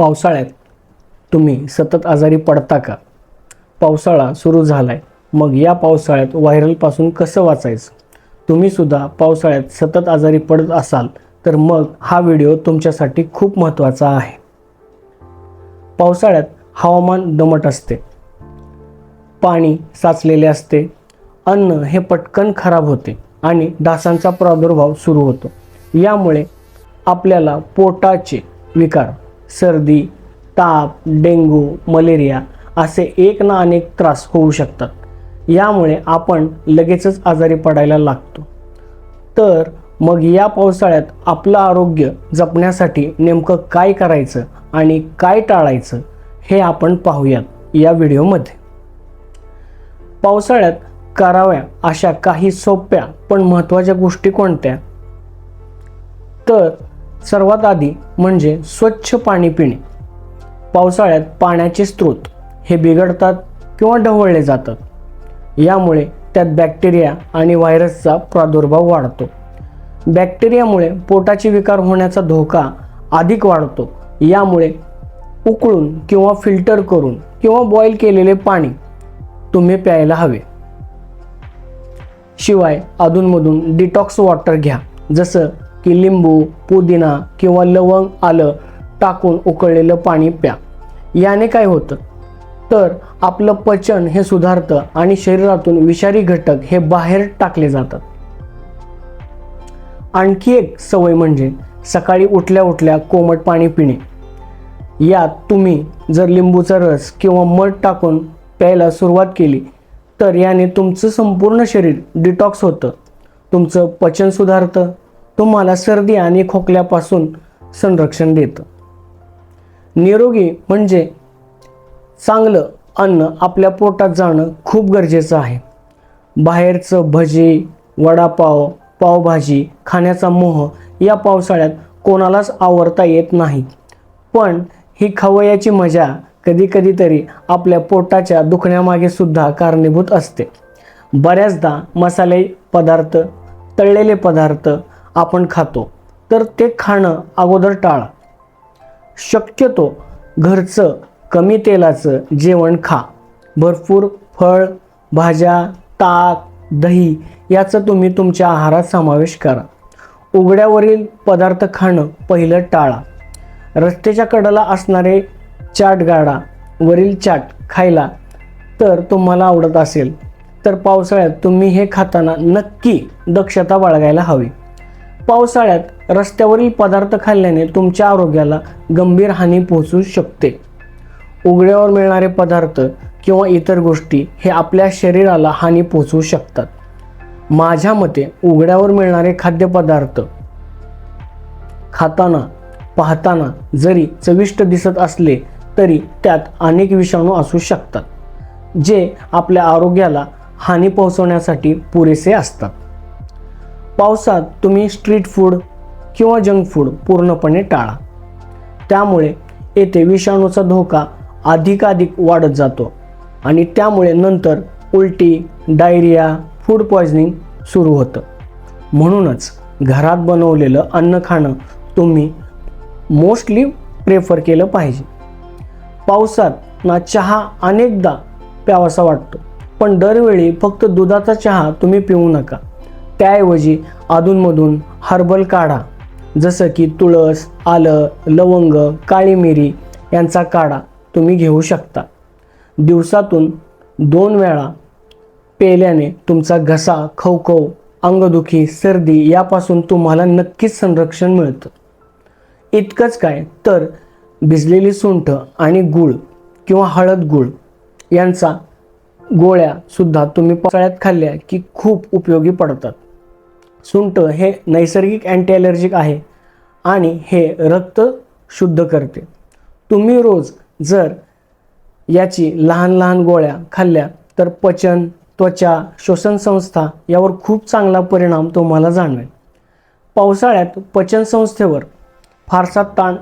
पावसाळ्यात तुम्ही सतत आजारी पडता का? पावसाळा सुरू झाला आहे मग या पावसाळ्यात व्हायरलपासून कसं वाचायचं? तुम्ही सुद्धा पावसाळ्यात सतत आजारी पडत असाल तर मग हा व्हिडिओ तुमच्यासाठी खूप महत्त्वाचा आहे. पावसाळ्यात हवामान दमट असते. पाणी साचलेले असते. अन्न हे पटकन खराब होते आणि डासांचा प्रादुर्भाव सुरू होतो. यामुळे आपल्याला पोटाचे विकार सर्दी ताप डेंग्यू मलेरिया असे एक ना अनेक त्रास होऊ शकतात. यामुळे आपण लगेचच आजारी पडायला लागतो. तर मग या पावसाळ्यात आपलं आरोग्य जपण्यासाठी नेमकं काय करायचं आणि काय टाळायचं हे आपण पाहूयात या व्हिडिओमध्ये. पावसाळ्यात कराव्या अशा काही सोप्या पण महत्त्वाच्या गोष्टी कोणत्या? तर सर्वात आधी म्हणजे स्वच्छ पाणी पिणे. पावसाळ्यात पाण्याचे स्रोत हे बिघडतात किंवा ढवळले जातात. यामुळे त्यात बॅक्टेरिया आणि व्हायरसचा प्रादुर्भाव वाढतो. बॅक्टेरियामुळे पोटाचे विकार होण्याचा धोका अधिक वाढतो. यामुळे उकळून किंवा फिल्टर करून किंवा बॉईल केलेले पाणी तुम्ही प्यायला हवे. शिवाय अधूनमधून डिटॉक्स वॉटर घ्या. जसं की लिंबू पुदिना किंवा लवंग आलं टाकून उकळलेलं पाणी प्या. याने काय होतं? तर आपलं पचन हे सुधारतं आणि शरीरातून विषारी घटक हे बाहेर टाकले जातात. आणखी एक सवय म्हणजे सकाळी उठल्या उठल्या कोमट पाणी पिणे. यात तुम्ही जर लिंबूचा रस किंवा मध टाकून प्यायला सुरुवात केली तर याने तुमचं संपूर्ण शरीर डिटॉक्स होतं. तुमचं पचन सुधारतं. तुम्हाला सर्दी आणि खोकल्यापासून संरक्षण देतं. निरोगी म्हणजे चांगलं अन्न आपल्या पोटात जाणं खूप गरजेचं आहे. बाहेरचं भजी वडापाव पावभाजी खाण्याचा मोह या पावसाळ्यात कोणालाच आवडता येत नाही. पण ही खवयाची मजा कधी कधीतरी आपल्या पोटाच्या दुखण्यामागे सुद्धा कारणीभूत असते. बऱ्याचदा मसाले पदार्थ तळलेले पदार्थ आपण खातो तर ते खाणं अगोदर टाळा. शक्यतो घरचं कमी तेलाचं जेवण खा. भरपूर फळ भाज्या ताक दही याचं तुम्ही तुमच्या आहारात समावेश करा. उघड्यावरील पदार्थ खाणं पहिलं टाळा. रस्त्याच्या कडेला असणारे चाट गाडा वरील चाट खायला तर तुम्हाला आवडत असेल तर पावसाळ्यात तुम्ही हे खाताना नक्की दक्षता बाळगायला हवी. पावसाळ्यात रस्त्यावरील पदार्थ खाल्ल्याने तुमच्या आरोग्याला गंभीर हानी पोहोचू शकते. उघड्यावर मिळणारे पदार्थ किंवा इतर गोष्टी हे आपल्या शरीराला हानी पोहोचवू शकतात. माझ्या मते उघड्यावर मिळणारे खाद्यपदार्थ खाताना पाहताना जरी चविष्ट दिसत असले तरी त्यात अनेक विषाणू असू शकतात जे आपल्या आरोग्याला हानी पोहोचवण्यासाठी पुरेसे असतात. पावसात तुम्ही स्ट्रीट फूड किंवा जंक फूड पूर्णपणे टाळा. त्यामुळे येथे विषाणूचा धोका अधिकाधिक वाढत जातो आणि त्यामुळे नंतर उलटी डायरिया फूड पॉयझनिंग सुरू होतं. म्हणूनच घरात बनवलेलं अन्न खाणं तुम्ही मोस्टली प्रेफर केलं पाहिजे. पावसात ना चहा अनेकदा प्यावासा वाटतो पण दरवेळी फक्त दुधाचा चहा तुम्ही पिऊ नका. त्याऐवजी अधूनमधून हर्बल काढा. जसं की तुळस आलं लवंग काळी मिरी यांचा काढा. तुम्ही घेऊ शकता. दिवसातून दोन वेळा पेल्याने तुमचा घसा खवखव अंगदुखी सर्दी यापासून तुम्हाला नक्कीच संरक्षण मिळतं. इतकंच काय तर भिजलेली सुंठ आणि गूळ किंवा हळद गूळ यांचा गोळ्यासुद्धा तुम्ही पावसाळ्यात खाल्ल्या की खूप उपयोगी पडतात. सुंठ हे नैसर्गिक अँटी ॲलर्जिक आहे आणि हे रक्त शुद्ध करते. तुम्ही रोज जर याची लहान लहान गोळ्या खाल्ल्या तर पचन त्वचा श्वसन संस्था यावर खूप चांगला परिणाम तुम्हाला जाणवेल. पावसाळ्यात पचनसंस्थेवर फारसा ताण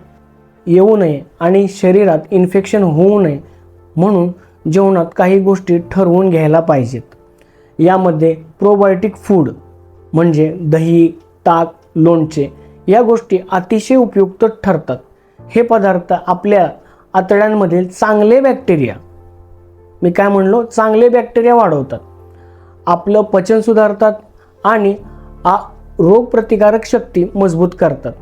येऊ नये आणि शरीरात इन्फेक्शन होऊ नये म्हणून जेवणात काही गोष्टी ठरवून घ्यायला पाहिजेत. यामध्ये प्रोबायोटिक फूड म्हणजे दही ताक लोणचे या गोष्टी अतिशय उपयुक्त ठरतात. हे पदार्थ आपल्या आतड्यांमधील चांगले बॅक्टेरिया मी काय म्हणलो? चांगले बॅक्टेरिया वाढवतात. आपलं पचन सुधारतात आणि आ रोगप्रतिकारक शक्ती मजबूत करतात.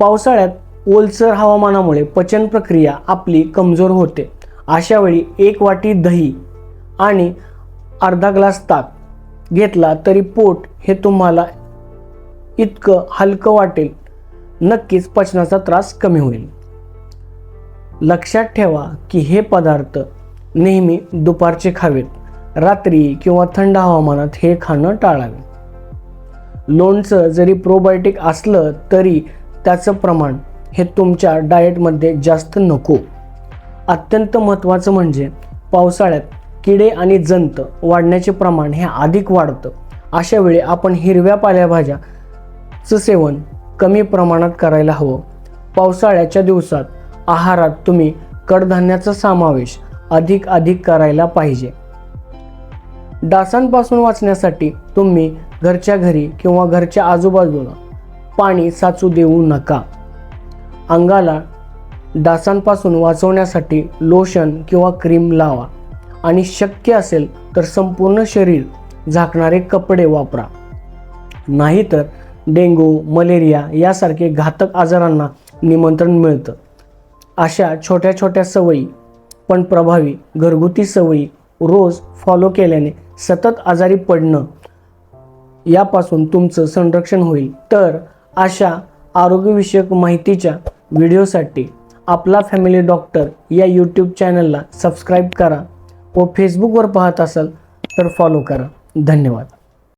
पावसाळ्यात ओलसर हवामानामुळे पचन प्रक्रिया आपली कमजोर होते. अशावेळी एक वाटी दही आणि अर्धा ग्लास ताक घेतला तरी पोट हे तुम्हाला इतकं हलकं वाटेल. नक्कीच पचनाचा त्रास कमी होईल. लक्षात ठेवा की हे पदार्थ नेहमी दुपारचे खावेत. रात्री किंवा थंड हवामानात हे खाणं टाळावे. लोणचं जरी प्रोबायोटिक असलं तरी त्याचं प्रमाण हे तुमच्या डाएटमध्ये जास्त नको. अत्यंत महत्त्वाचं म्हणजे पावसाळ्यात किडे आणि जंत वाढण्याचे प्रमाण हे अधिक वाढतं. अशा वेळी आपण हिरव्या पालेभाज्याचं सेवन कमी प्रमाणात करायला हवं. पावसाळ्याच्या दिवसात आहारात तुम्ही कडधान्याचा समावेश अधिक अधिक करायला पाहिजे. डासांपासून वाचण्यासाठी तुम्ही घरच्या घरी किंवा घरच्या आजूबाजूला पाणी साचू देऊ नका. अंगाला डासांपासून वाचवण्यासाठी लोशन किंवा क्रीम लावा. आणि शक्य असेल तर संपूर्ण शरीर झाकणारे कपडे वापरा. नाहीतर डेंगू मलेरिया यासारखे घातक आजारांना निमंत्रण मिळतं. अशा छोट्या छोट्या सवयी पण प्रभावी घरगुती सवयी रोज फॉलो केल्याने सतत आजारी पडणं यापासून तुमचं संरक्षण होईल. तर अशा आरोग्यविषयक माहितीच्या व्हिडिओसाठी आपला फॅमिली डॉक्टर या यूट्यूब चॅनलला सबस्क्राईब करा. व फेसबुकवर पाहत असाल तर फॉलो करा. धन्यवाद.